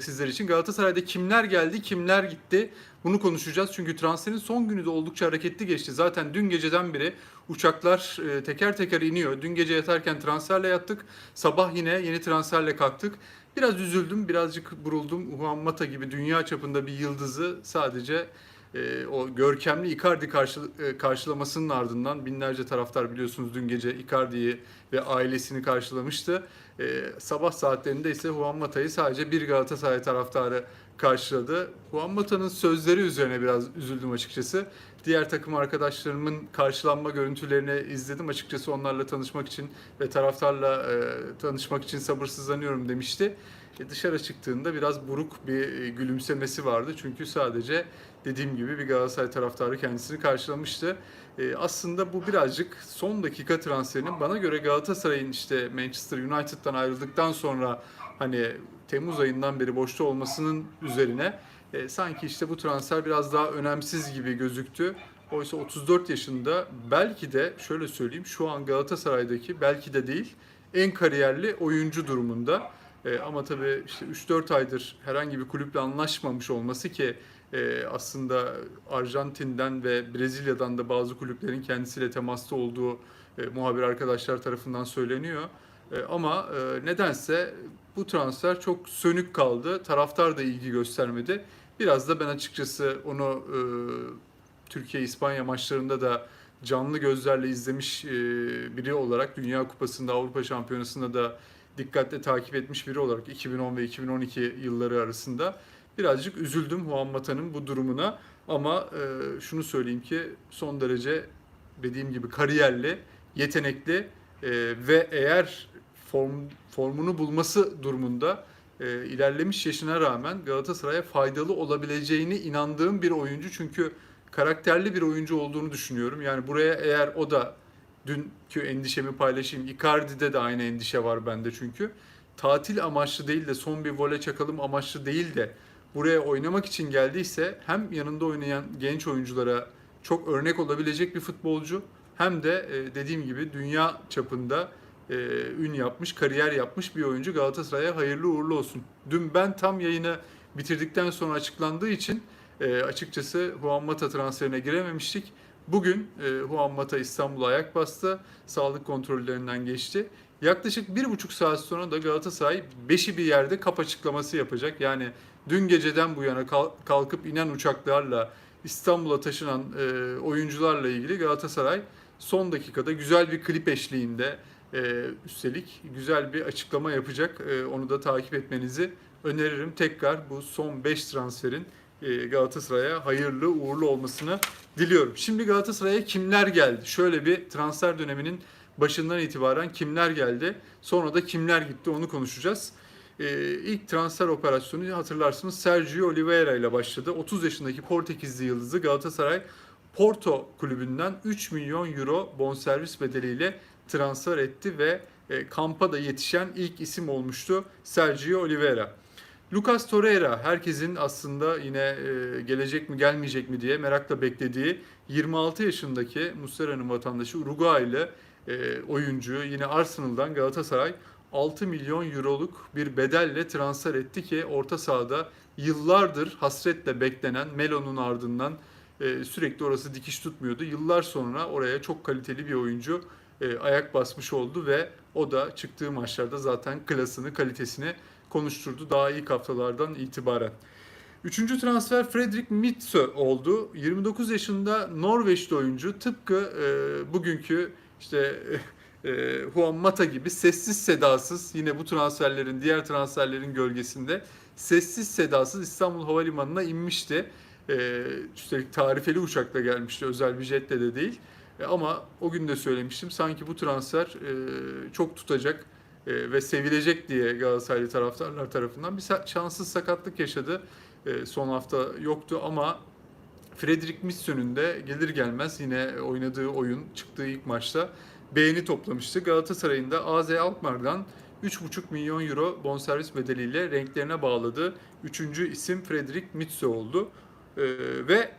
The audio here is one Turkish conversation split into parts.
sizler için. Galatasaray'da kimler geldi, kimler gitti bunu konuşacağız. Çünkü transferin son günü de oldukça hareketli geçti. Zaten dün geceden beri uçaklar e, teker teker iniyor. Dün gece yatarken transferle yattık. Sabah yine yeni transferle kalktık. Biraz üzüldüm, birazcık buruldum. Juan Mata gibi dünya çapında bir yıldızı sadece e, o görkemli Icardi e, karşılamasının ardından binlerce taraftar biliyorsunuz dün gece Icardi'yi ve ailesini karşılamıştı. E, sabah saatlerinde ise Juan Mata'yı sadece bir Galatasaray taraftarı karşıladı. Juan Mata'nın sözleri üzerine biraz üzüldüm açıkçası. Diğer takım arkadaşlarımın karşılanma görüntülerini izledim. Açıkçası onlarla tanışmak için ve taraftarla e, tanışmak için sabırsızlanıyorum demişti. E, dışarı çıktığında biraz buruk bir e, gülümsemesi vardı. Çünkü sadece dediğim gibi bir Galatasaray taraftarı kendisini karşılamıştı. E, aslında bu birazcık son dakika transferinin bana göre Galatasaray'ın işte Manchester United'dan ayrıldıktan sonra hani Temmuz ayından beri boşta olmasının üzerine e, sanki işte bu transfer biraz daha önemsiz gibi gözüktü. Oysa 34 yaşında belki de şöyle söyleyeyim şu an Galatasaray'daki belki de değil en kariyerli oyuncu durumunda. E, ama tabii işte 3-4 aydır herhangi bir kulüple anlaşmamış olması ki e, aslında Arjantin'den ve Brezilya'dan da bazı kulüplerin kendisiyle temasta olduğu e, muhabir arkadaşlar tarafından söyleniyor. E, ama e, nedense bu transfer çok sönük kaldı. Taraftar da ilgi göstermedi. Biraz da ben açıkçası onu e, Türkiye-İspanya maçlarında da canlı gözlerle izlemiş e, biri olarak Dünya Kupası'nda, Avrupa Şampiyonası'nda da dikkatle takip etmiş biri olarak 2010 ve 2012 yılları arasında birazcık üzüldüm Juan Mata'nın bu durumuna. Ama e, şunu söyleyeyim ki son derece dediğim gibi kariyerli, yetenekli e, ve eğer form formunu bulması durumunda e, ilerlemiş yaşına rağmen Galatasaray'a faydalı olabileceğini inandığım bir oyuncu. Çünkü karakterli bir oyuncu olduğunu düşünüyorum. Yani buraya eğer o da dünkü endişemi paylaşayım. Icardi'de de aynı endişe var bende çünkü. Tatil amaçlı değil de son bir vole çakalım amaçlı değil de buraya oynamak için geldiyse hem yanında oynayan genç oyunculara çok örnek olabilecek bir futbolcu hem de e, dediğim gibi dünya çapında e, ün yapmış, kariyer yapmış bir oyuncu Galatasaray'a hayırlı uğurlu olsun. Dün ben tam yayını bitirdikten sonra açıklandığı için e, açıkçası Juan Mata transferine girememiştik. Bugün Juan Mata İstanbul'a ayak bastı. Sağlık kontrollerinden geçti. Yaklaşık bir buçuk saat sonra da Galatasaray beşi bir yerde kap açıklaması yapacak. Yani dün geceden bu yana kalkıp inen uçaklarla İstanbul'a taşınan e, oyuncularla ilgili Galatasaray son dakikada güzel bir klip eşliğinde e, üstelik güzel bir açıklama yapacak. E, onu da takip etmenizi öneririm. Tekrar bu son 5 transferin e, Galatasaray'a hayırlı uğurlu olmasını diliyorum. Şimdi Galatasaray'a kimler geldi? Şöyle bir transfer döneminin başından itibaren kimler geldi? Sonra da kimler gitti onu konuşacağız. Ee, ilk transfer operasyonu hatırlarsınız Sergio Oliveira ile başladı. 30 yaşındaki Portekizli yıldızı Galatasaray Porto kulübünden 3 milyon euro bonservis bedeliyle transfer etti ve e, kampa da yetişen ilk isim olmuştu Sergio Oliveira. Lucas Torreira herkesin aslında yine e, gelecek mi gelmeyecek mi diye merakla beklediği 26 yaşındaki Muslera'nın vatandaşı Uruguaylı e, oyuncu yine Arsenal'dan Galatasaray 6 milyon euroluk bir bedelle transfer etti ki orta sahada yıllardır hasretle beklenen Melo'nun ardından e, sürekli orası dikiş tutmuyordu. Yıllar sonra oraya çok kaliteli bir oyuncu e, ayak basmış oldu ve o da çıktığı maçlarda zaten klasını, kalitesini konuşturdu daha ilk haftalardan itibaren. Üçüncü transfer Fredrik Mitse oldu. 29 yaşında Norveçli oyuncu tıpkı e, bugünkü işte e, Juan Mata gibi sessiz sedasız yine bu transferlerin diğer transferlerin gölgesinde sessiz sedasız İstanbul Havalimanı'na inmişti. E, üstelik tarifeli uçakla gelmişti özel bir jetle de değil. E, ama o gün de söylemiştim sanki bu transfer e, çok tutacak e, ve sevilecek diye Galatasaraylı taraftarlar tarafından bir şanssız sakatlık yaşadı. E, son hafta yoktu ama Fredrik Misson'un de gelir gelmez yine oynadığı oyun çıktığı ilk maçta beğeni toplamıştı. Galatasaray'ın da AZ Alkmaar'dan 3,5 milyon euro bonservis bedeliyle renklerine bağladığı üçüncü isim Fredrik Mitso oldu. Ee, ve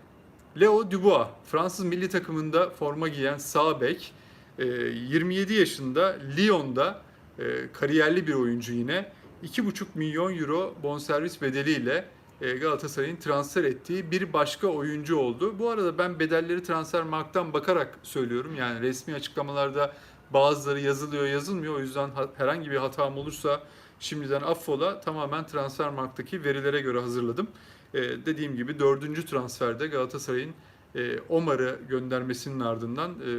Leo Dubois, Fransız milli takımında forma giyen sağ bek, e, 27 yaşında Lyon'da e, kariyerli bir oyuncu yine. 2,5 milyon euro bonservis bedeliyle Galatasaray'ın transfer ettiği bir başka oyuncu oldu. Bu arada ben bedelleri Transfermarkt'tan bakarak söylüyorum. Yani resmi açıklamalarda bazıları yazılıyor yazılmıyor. O yüzden ha- herhangi bir hatam olursa şimdiden affola. Tamamen Transfermarkt'taki verilere göre hazırladım. E, dediğim gibi dördüncü transferde Galatasaray'ın e, Omar'ı göndermesinin ardından e,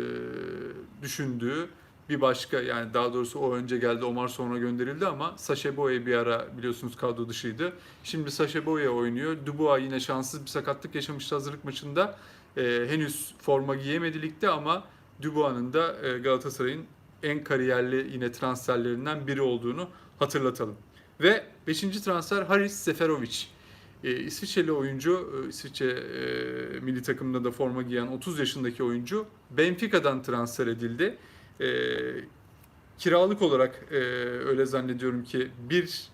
düşündüğü bir başka yani daha doğrusu o önce geldi Omar sonra gönderildi ama Sacha Boey bir ara biliyorsunuz kadro dışıydı. Şimdi Sacha Boey oynuyor. Dubois yine şanssız bir sakatlık yaşamıştı hazırlık maçında. E, henüz forma giyemedi ligde ama Dubois'ın da e, Galatasaray'ın en kariyerli yine transferlerinden biri olduğunu hatırlatalım. Ve 5. transfer Haris Seferovic. E, İsviçreli oyuncu, e, İsviçre e, milli takımında da forma giyen 30 yaşındaki oyuncu Benfica'dan transfer edildi. E, kiralık olarak e, öyle zannediyorum ki bir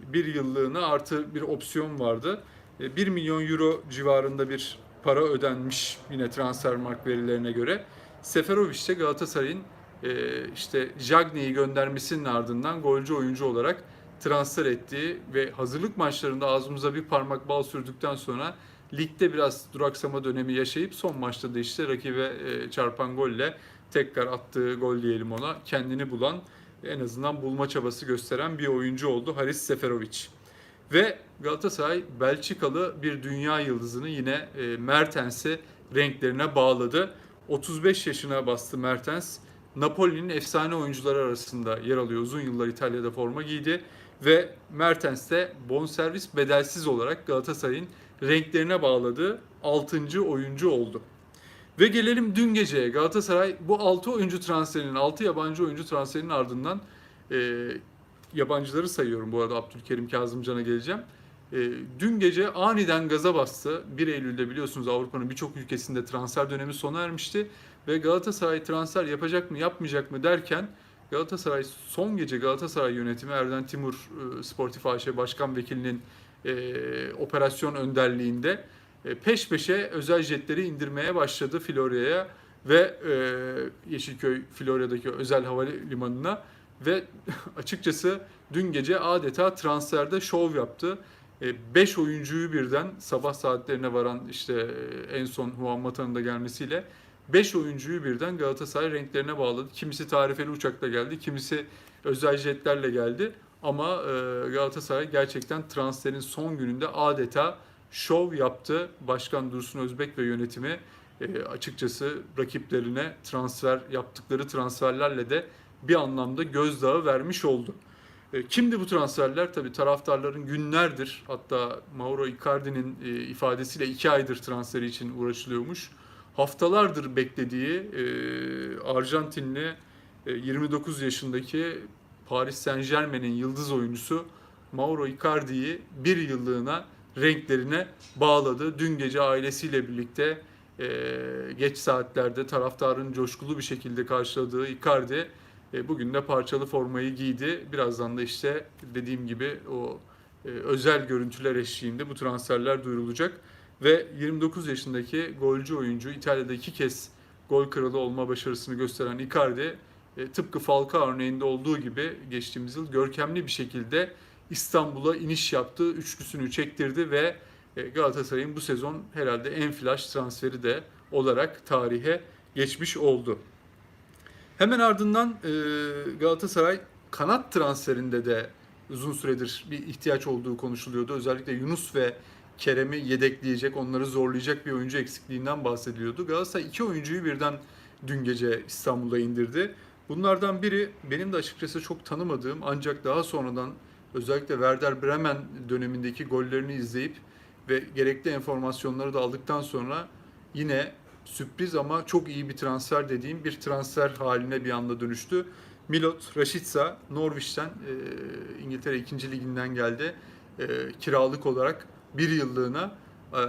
bir yıllığına artı bir opsiyon vardı. E, 1 milyon euro civarında bir para ödenmiş yine Transfermarkt verilerine göre. Seferovic de Galatasaray'ın e, işte Jagne'yi göndermesinin ardından golcü oyuncu olarak transfer ettiği ve hazırlık maçlarında ağzımıza bir parmak bal sürdükten sonra ligde biraz duraksama dönemi yaşayıp son maçta da işte rakibe e, çarpan golle tekrar attığı gol diyelim ona kendini bulan en azından bulma çabası gösteren bir oyuncu oldu Haris Seferovic. Ve Galatasaray Belçikalı bir dünya yıldızını yine e, Mertens'e renklerine bağladı. 35 yaşına bastı Mertens. Napoli'nin efsane oyuncuları arasında yer alıyor. Uzun yıllar İtalya'da forma giydi ve Mertens de bonservis bedelsiz olarak Galatasaray'ın renklerine bağladığı 6. oyuncu oldu. Ve gelelim dün geceye. Galatasaray bu 6 oyuncu transferinin, 6 yabancı oyuncu transferinin ardından e, yabancıları sayıyorum bu arada Abdülkerim Kazımcan'a geleceğim. E, dün gece aniden gaza bastı. 1 Eylül'de biliyorsunuz Avrupa'nın birçok ülkesinde transfer dönemi sona ermişti. Ve Galatasaray transfer yapacak mı yapmayacak mı derken Galatasaray son gece Galatasaray yönetimi Erden Timur e, Sportif AŞ Başkan Vekilinin e, operasyon önderliğinde e, peş peşe özel jetleri indirmeye başladı Florya'ya ve e, Yeşilköy Florya'daki özel havalimanına ve açıkçası dün gece adeta transferde şov yaptı. 5 oyuncuyu birden sabah saatlerine varan işte e, en son Juan Mata'nın da gelmesiyle 5 oyuncuyu birden Galatasaray renklerine bağladı. Kimisi tarifeli uçakla geldi, kimisi özel jetlerle geldi. Ama e, Galatasaray gerçekten transferin son gününde adeta şov yaptı. Başkan Dursun Özbek ve yönetimi e, açıkçası rakiplerine transfer yaptıkları transferlerle de bir anlamda gözdağı vermiş oldu. E, kimdi bu transferler? Tabii taraftarların günlerdir hatta Mauro Icardi'nin e, ifadesiyle iki aydır transferi için uğraşılıyormuş. Haftalardır beklediği e, Arjantinli e, 29 yaşındaki Paris Saint Germain'in yıldız oyuncusu Mauro Icardi'yi bir yıllığına renklerine bağladı. Dün gece ailesiyle birlikte e, geç saatlerde taraftarın coşkulu bir şekilde karşıladığı Icardi e, bugün de parçalı formayı giydi. Birazdan da işte dediğim gibi o e, özel görüntüler eşliğinde bu transferler duyurulacak. Ve 29 yaşındaki golcü oyuncu İtalya'da iki kez gol kralı olma başarısını gösteren Icardi e, tıpkı Falcao örneğinde olduğu gibi geçtiğimiz yıl görkemli bir şekilde İstanbul'a iniş yaptı, üçlüsünü çektirdi ve e, Galatasaray'ın bu sezon herhalde en flash transferi de olarak tarihe geçmiş oldu. Hemen ardından e, Galatasaray kanat transferinde de uzun süredir bir ihtiyaç olduğu konuşuluyordu. Özellikle Yunus ve Kerem'i yedekleyecek, onları zorlayacak bir oyuncu eksikliğinden bahsediliyordu. Galatasaray iki oyuncuyu birden dün gece İstanbul'a indirdi. Bunlardan biri benim de açıkçası çok tanımadığım ancak daha sonradan özellikle Werder Bremen dönemindeki gollerini izleyip ve gerekli enformasyonları da aldıktan sonra yine sürpriz ama çok iyi bir transfer dediğim bir transfer haline bir anda dönüştü. Milot Rashica Norwich'ten e, İngiltere 2. liginden geldi. E, kiralık olarak bir yıllığına e,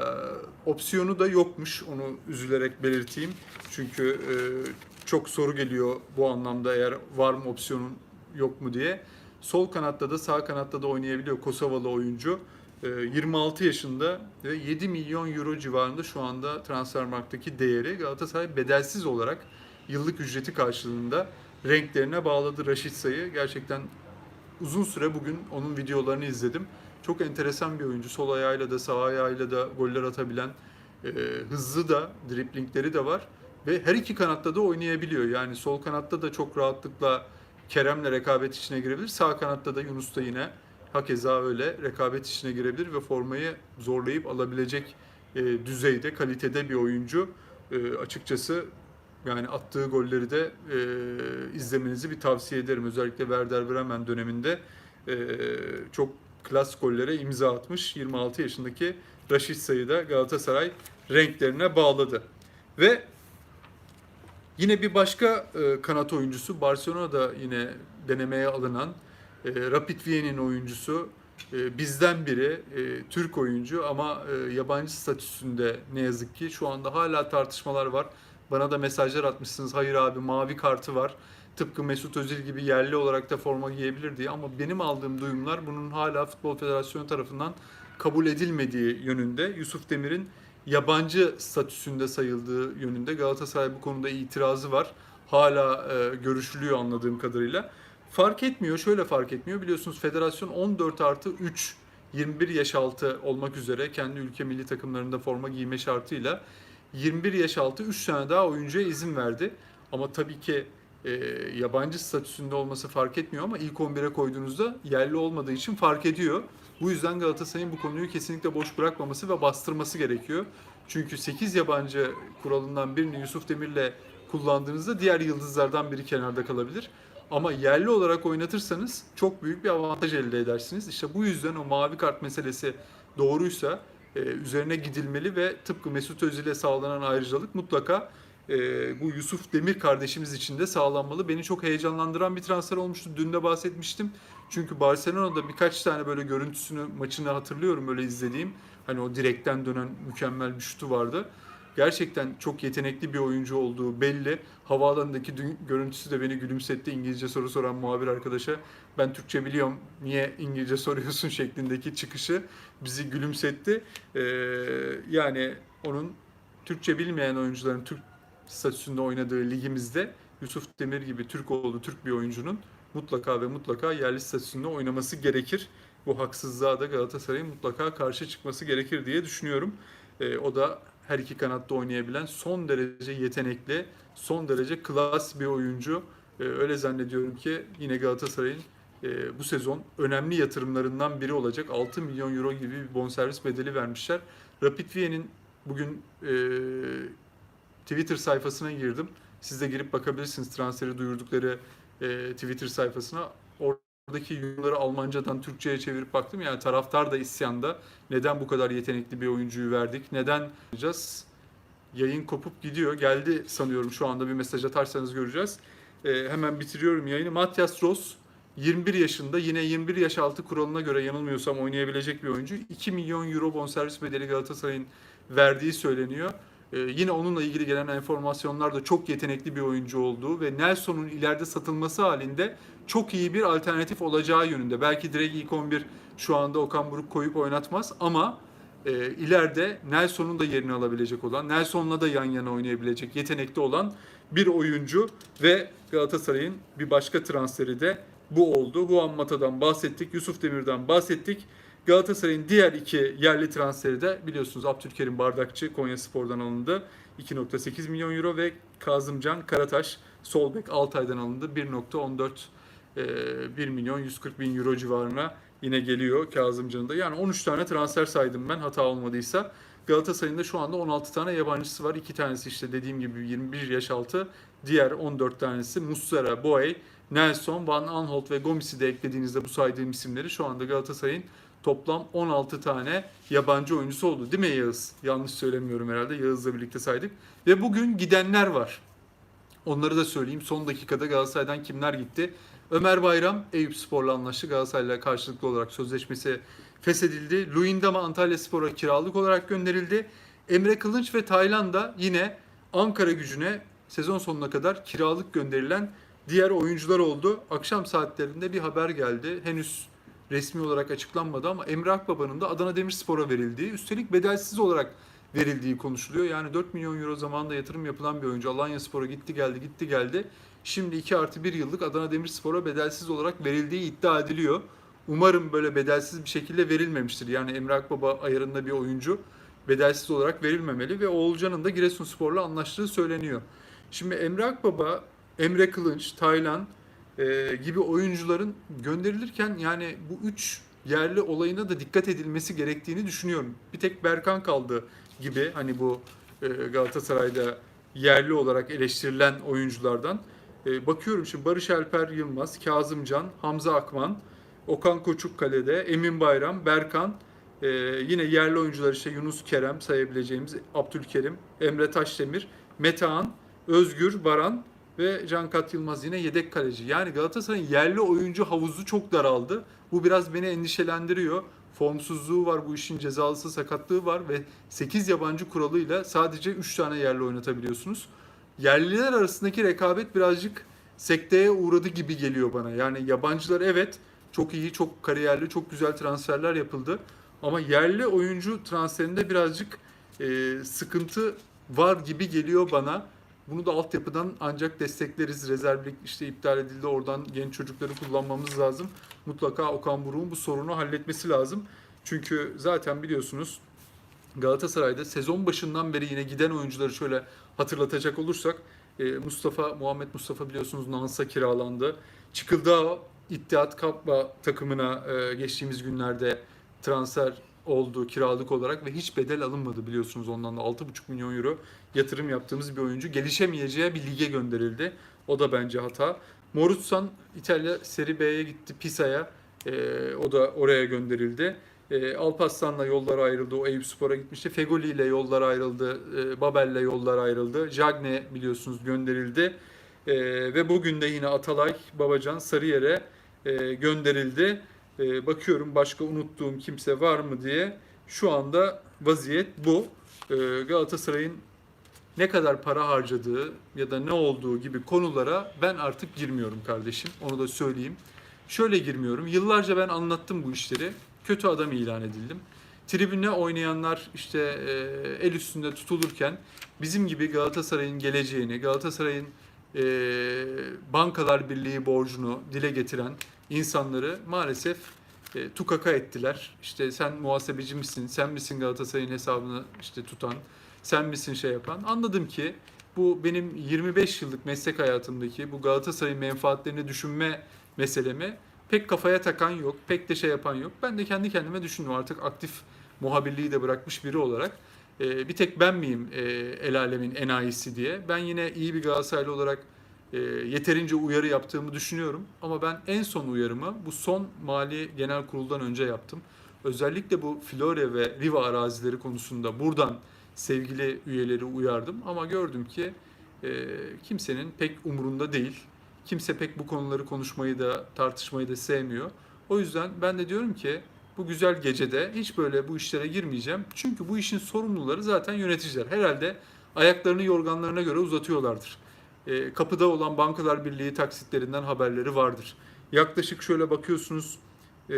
opsiyonu da yokmuş. Onu üzülerek belirteyim. Çünkü e, çok soru geliyor bu anlamda eğer var mı opsiyonun yok mu diye. Sol kanatta da sağ kanatta da oynayabiliyor Kosovalı oyuncu. E, 26 yaşında ve 7 milyon euro civarında şu anda Transfermarkt'taki değeri Galatasaray bedelsiz olarak yıllık ücreti karşılığında renklerine bağladı Raşit Say'ı. Gerçekten uzun süre bugün onun videolarını izledim. Çok enteresan bir oyuncu. Sol ayağıyla da sağ ayağıyla da goller atabilen, e, hızlı da, driplingleri de var. Ve her iki kanatta da oynayabiliyor. Yani sol kanatta da çok rahatlıkla Kerem'le rekabet içine girebilir. Sağ kanatta da Yunus da yine hakeza öyle rekabet içine girebilir ve formayı zorlayıp alabilecek e, düzeyde, kalitede bir oyuncu. E, açıkçası yani attığı golleri de e, izlemenizi bir tavsiye ederim. Özellikle Werder Bremen döneminde e, çok klas gollere imza atmış. 26 yaşındaki Raşit Say'ı da Galatasaray renklerine bağladı. Ve yine bir başka e, kanat oyuncusu Barcelona'da yine denemeye alınan e, Rapid Viyen'in oyuncusu e, bizden biri e, Türk oyuncu ama e, yabancı statüsünde ne yazık ki şu anda hala tartışmalar var. Bana da mesajlar atmışsınız. Hayır abi mavi kartı var. Tıpkı Mesut Özil gibi yerli olarak da forma giyebilir diye ama benim aldığım duyumlar bunun hala Futbol Federasyonu tarafından kabul edilmediği yönünde. Yusuf Demir'in yabancı statüsünde sayıldığı yönünde Galatasaray bu konuda itirazı var. Hala e, görüşülüyor anladığım kadarıyla. Fark etmiyor, şöyle fark etmiyor. Biliyorsunuz federasyon 14 artı 3, 21 yaş altı olmak üzere kendi ülke milli takımlarında forma giyme şartıyla 21 yaş altı 3 tane daha oyuncuya izin verdi. Ama tabii ki e, yabancı statüsünde olması fark etmiyor ama ilk 11'e koyduğunuzda yerli olmadığı için fark ediyor. Bu yüzden Galatasaray'ın bu konuyu kesinlikle boş bırakmaması ve bastırması gerekiyor. Çünkü 8 yabancı kuralından birini Yusuf Demir'le kullandığınızda diğer yıldızlardan biri kenarda kalabilir. Ama yerli olarak oynatırsanız çok büyük bir avantaj elde edersiniz. İşte bu yüzden o mavi kart meselesi doğruysa e, üzerine gidilmeli ve tıpkı Mesut Özil'e sağlanan ayrıcalık mutlaka e, bu Yusuf Demir kardeşimiz için de sağlanmalı. Beni çok heyecanlandıran bir transfer olmuştu. Dün de bahsetmiştim. Çünkü Barcelona'da birkaç tane böyle görüntüsünü, maçını hatırlıyorum böyle izlediğim. Hani o direkten dönen mükemmel bir şutu vardı. Gerçekten çok yetenekli bir oyuncu olduğu belli. Havaalanındaki dün, görüntüsü de beni gülümsetti. İngilizce soru soran muhabir arkadaşa ben Türkçe biliyorum niye İngilizce soruyorsun şeklindeki çıkışı bizi gülümsetti. Ee, yani onun Türkçe bilmeyen oyuncuların Türk statüsünde oynadığı ligimizde Yusuf Demir gibi Türk olduğu Türk bir oyuncunun mutlaka ve mutlaka yerli statüsünde oynaması gerekir. Bu haksızlığa da Galatasaray'ın mutlaka karşı çıkması gerekir diye düşünüyorum. Ee, o da her iki kanatta oynayabilen son derece yetenekli, son derece klas bir oyuncu. Ee, öyle zannediyorum ki yine Galatasaray'ın e, bu sezon önemli yatırımlarından biri olacak. 6 milyon euro gibi bir bonservis bedeli vermişler. Rapid Viyen'in bugün e, Twitter sayfasına girdim. Siz de girip bakabilirsiniz transferi duyurdukları e, Twitter sayfasına. Oradaki yorumları Almancadan Türkçe'ye çevirip baktım. Yani taraftar da isyanda. Neden bu kadar yetenekli bir oyuncuyu verdik? Neden yapacağız? Yayın kopup gidiyor. Geldi sanıyorum şu anda bir mesaj atarsanız göreceğiz. E, hemen bitiriyorum yayını. Matias Ross 21 yaşında yine 21 yaş altı kuralına göre yanılmıyorsam oynayabilecek bir oyuncu. 2 milyon euro bonservis bedeli Galatasaray'ın verdiği söyleniyor. Ee, yine onunla ilgili gelen enformasyonlar da çok yetenekli bir oyuncu olduğu ve Nelson'un ileride satılması halinde çok iyi bir alternatif olacağı yönünde. Belki direkt ilk 11 şu anda Okan Buruk koyup oynatmaz ama e, ileride Nelson'un da yerini alabilecek olan, Nelson'la da yan yana oynayabilecek yetenekli olan bir oyuncu ve Galatasaray'ın bir başka transferi de bu oldu. Juan Mata'dan bahsettik, Yusuf Demir'den bahsettik. Galatasaray'ın diğer iki yerli transferi de biliyorsunuz Abdülkerim Bardakçı Konya Spor'dan alındı. 2.8 milyon euro ve Kazımcan Karataş sol bek Altay'dan alındı. 1.14 e, 1 milyon 140 bin euro civarına yine geliyor Kazımcan'ın da. Yani 13 tane transfer saydım ben hata olmadıysa. Galatasaray'ın da şu anda 16 tane yabancısı var. 2 tanesi işte dediğim gibi 21 yaş altı. Diğer 14 tanesi Muslera, Boey, Nelson, Van Aanholt ve Gomis'i de eklediğinizde bu saydığım isimleri şu anda Galatasaray'ın toplam 16 tane yabancı oyuncusu oldu. Değil mi Yağız? Yanlış söylemiyorum herhalde. Yağız'la birlikte saydık. Ve bugün gidenler var. Onları da söyleyeyim. Son dakikada Galatasaray'dan kimler gitti? Ömer Bayram Eyüp Spor'la anlaştı. Galatasaray'la karşılıklı olarak sözleşmesi feshedildi. Luyendama Antalya Spor'a kiralık olarak gönderildi. Emre Kılınç ve Taylan da yine Ankara gücüne sezon sonuna kadar kiralık gönderilen diğer oyuncular oldu. Akşam saatlerinde bir haber geldi. Henüz resmi olarak açıklanmadı ama Emre Akbaba'nın da Adana Demirspor'a verildiği, üstelik bedelsiz olarak verildiği konuşuluyor. Yani 4 milyon euro zamanında yatırım yapılan bir oyuncu Alanya Spor'a gitti geldi gitti geldi. Şimdi 2 artı 1 yıllık Adana Demirspor'a bedelsiz olarak verildiği iddia ediliyor. Umarım böyle bedelsiz bir şekilde verilmemiştir. Yani Emre Akbaba ayarında bir oyuncu bedelsiz olarak verilmemeli ve Oğulcan'ın da Giresunspor'la anlaştığı söyleniyor. Şimdi Emre Akbaba, Emre Kılınç, Taylan e, gibi oyuncuların gönderilirken yani bu üç yerli olayına da dikkat edilmesi gerektiğini düşünüyorum. Bir tek Berkan kaldı gibi hani bu e, Galatasaray'da yerli olarak eleştirilen oyunculardan. E, bakıyorum şimdi Barış Alper Yılmaz, Kazımcan, Hamza Akman, Okan Koçuk kalede, Emin Bayram, Berkan, e, yine yerli oyuncular işte Yunus Kerem sayabileceğimiz, Abdülkerim, Emre Taşdemir, Metehan, Özgür, Baran ve Cankat Yılmaz yine yedek kaleci. Yani Galatasaray'ın yerli oyuncu havuzu çok daraldı. Bu biraz beni endişelendiriyor. Formsuzluğu var, bu işin cezalısı sakatlığı var ve 8 yabancı kuralıyla sadece 3 tane yerli oynatabiliyorsunuz. Yerliler arasındaki rekabet birazcık sekteye uğradı gibi geliyor bana. Yani yabancılar evet çok iyi, çok kariyerli, çok güzel transferler yapıldı. Ama yerli oyuncu transferinde birazcık e, sıkıntı var gibi geliyor bana. Bunu da altyapıdan ancak destekleriz. Rezervlik işte iptal edildi. Oradan genç çocukları kullanmamız lazım. Mutlaka Okan Buruk'un bu sorunu halletmesi lazım. Çünkü zaten biliyorsunuz Galatasaray'da sezon başından beri yine giden oyuncuları şöyle hatırlatacak olursak e, Mustafa, Muhammed Mustafa biliyorsunuz Nans'a kiralandı. Çıkıldağ İttihat Kappa takımına e, geçtiğimiz günlerde transfer oldu kiralık olarak ve hiç bedel alınmadı biliyorsunuz ondan da 6,5 milyon euro yatırım yaptığımız bir oyuncu gelişemeyeceği bir lige gönderildi. O da bence hata. Morutsan İtalya Serie B'ye gitti Pisa'ya. E, o da oraya gönderildi. E, Alparslan'la yollar ayrıldı. O Eyüp Spor'a gitmişti. Fegoli ile yollar ayrıldı. E, Babel'le yollar ayrıldı. Jagne biliyorsunuz gönderildi. E, ve bugün de yine Atalay, Babacan, Sarıyer'e e, gönderildi. E, bakıyorum başka unuttuğum kimse var mı diye. Şu anda vaziyet bu. E, Galatasaray'ın ne kadar para harcadığı ya da ne olduğu gibi konulara ben artık girmiyorum kardeşim. Onu da söyleyeyim. Şöyle girmiyorum. Yıllarca ben anlattım bu işleri. Kötü adam ilan edildim. Tribüne oynayanlar işte e, el üstünde tutulurken bizim gibi Galatasaray'ın geleceğini, Galatasaray'ın e, Bankalar Birliği borcunu dile getiren insanları maalesef e, tukaka ettiler. İşte sen muhasebeci misin, sen misin Galatasaray'ın hesabını işte tutan, sen misin şey yapan. Anladım ki bu benim 25 yıllık meslek hayatımdaki bu Galatasaray'ın menfaatlerini düşünme meselemi pek kafaya takan yok, pek de şey yapan yok. Ben de kendi kendime düşündüm artık aktif muhabirliği de bırakmış biri olarak. e, bir tek ben miyim e, el alemin enayisi diye. Ben yine iyi bir Galatasaraylı olarak e, yeterince uyarı yaptığımı düşünüyorum. Ama ben en son uyarımı bu son mali genel kuruldan önce yaptım. Özellikle bu Flore ve Riva arazileri konusunda buradan sevgili üyeleri uyardım. Ama gördüm ki e, kimsenin pek umurunda değil. Kimse pek bu konuları konuşmayı da tartışmayı da sevmiyor. O yüzden ben de diyorum ki bu güzel gecede hiç böyle bu işlere girmeyeceğim. Çünkü bu işin sorumluları zaten yöneticiler. Herhalde ayaklarını yorganlarına göre uzatıyorlardır. E, kapıda olan Bankalar Birliği taksitlerinden haberleri vardır. Yaklaşık şöyle bakıyorsunuz e,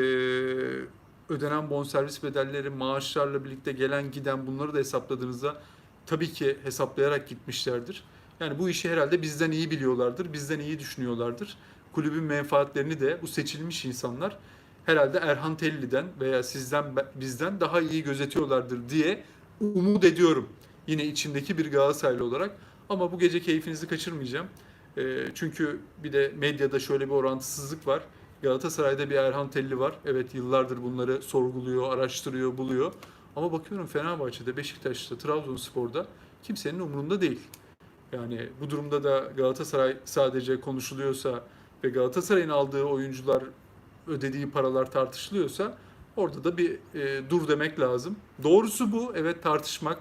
ödenen bonservis bedelleri, maaşlarla birlikte gelen giden bunları da hesapladığınızda tabii ki hesaplayarak gitmişlerdir. Yani bu işi herhalde bizden iyi biliyorlardır, bizden iyi düşünüyorlardır. Kulübün menfaatlerini de bu seçilmiş insanlar herhalde Erhan Telli'den veya sizden bizden daha iyi gözetiyorlardır diye umut ediyorum. Yine içimdeki bir Galatasaraylı olarak. Ama bu gece keyfinizi kaçırmayacağım. E, çünkü bir de medyada şöyle bir orantısızlık var. Galatasaray'da bir Erhan Telli var. Evet yıllardır bunları sorguluyor, araştırıyor, buluyor. Ama bakıyorum Fenerbahçe'de, Beşiktaş'ta, Trabzonspor'da kimsenin umurunda değil. Yani bu durumda da Galatasaray sadece konuşuluyorsa ve Galatasaray'ın aldığı oyuncular ödediği paralar tartışılıyorsa orada da bir e, dur demek lazım. Doğrusu bu. Evet tartışmak,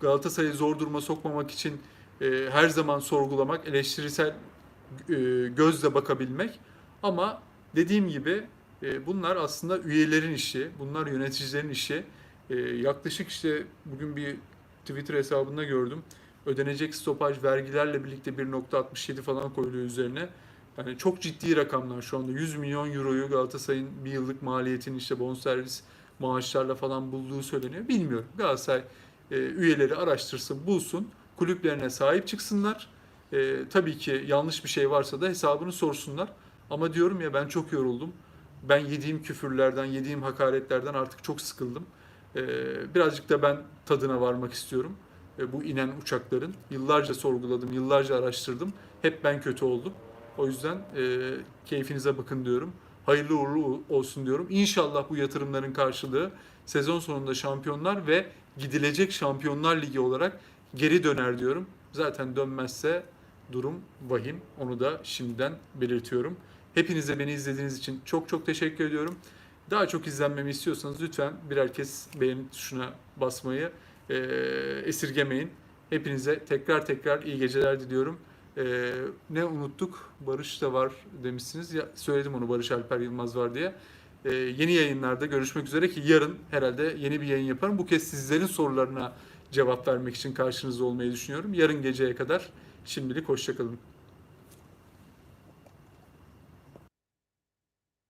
Galatasaray'ı zor duruma sokmamak için e, her zaman sorgulamak, eleştirisel e, gözle bakabilmek. Ama dediğim gibi e, bunlar aslında üyelerin işi, bunlar yöneticilerin işi. E, yaklaşık işte bugün bir Twitter hesabında gördüm. Ödenecek stopaj vergilerle birlikte 1.67 falan koyuluyor üzerine. Yani çok ciddi rakamlar şu anda. 100 milyon euroyu Galatasaray'ın bir yıllık maliyetini işte bonservis maaşlarla falan bulduğu söyleniyor. Bilmiyorum. Galatasaray e, üyeleri araştırsın, bulsun, kulüplerine sahip çıksınlar. E, tabii ki yanlış bir şey varsa da hesabını sorsunlar. Ama diyorum ya ben çok yoruldum. Ben yediğim küfürlerden, yediğim hakaretlerden artık çok sıkıldım. E, birazcık da ben tadına varmak istiyorum. E, bu inen uçakların. Yıllarca sorguladım, yıllarca araştırdım. Hep ben kötü oldum. O yüzden e, keyfinize bakın diyorum. Hayırlı uğurlu olsun diyorum. İnşallah bu yatırımların karşılığı sezon sonunda şampiyonlar ve gidilecek Şampiyonlar Ligi olarak geri döner diyorum. Zaten dönmezse durum vahim. Onu da şimdiden belirtiyorum. Hepinize beni izlediğiniz için çok çok teşekkür ediyorum. Daha çok izlenmemi istiyorsanız lütfen birer kez beğen tuşuna basmayı e, esirgemeyin. Hepinize tekrar tekrar iyi geceler diliyorum. E, ne unuttuk? Barış da var demişsiniz. Ya, söyledim onu Barış Alper Yılmaz var diye. E, yeni yayınlarda görüşmek üzere ki yarın herhalde yeni bir yayın yaparım. Bu kez sizlerin sorularına cevap vermek için karşınızda olmayı düşünüyorum. Yarın geceye kadar şimdilik hoşçakalın.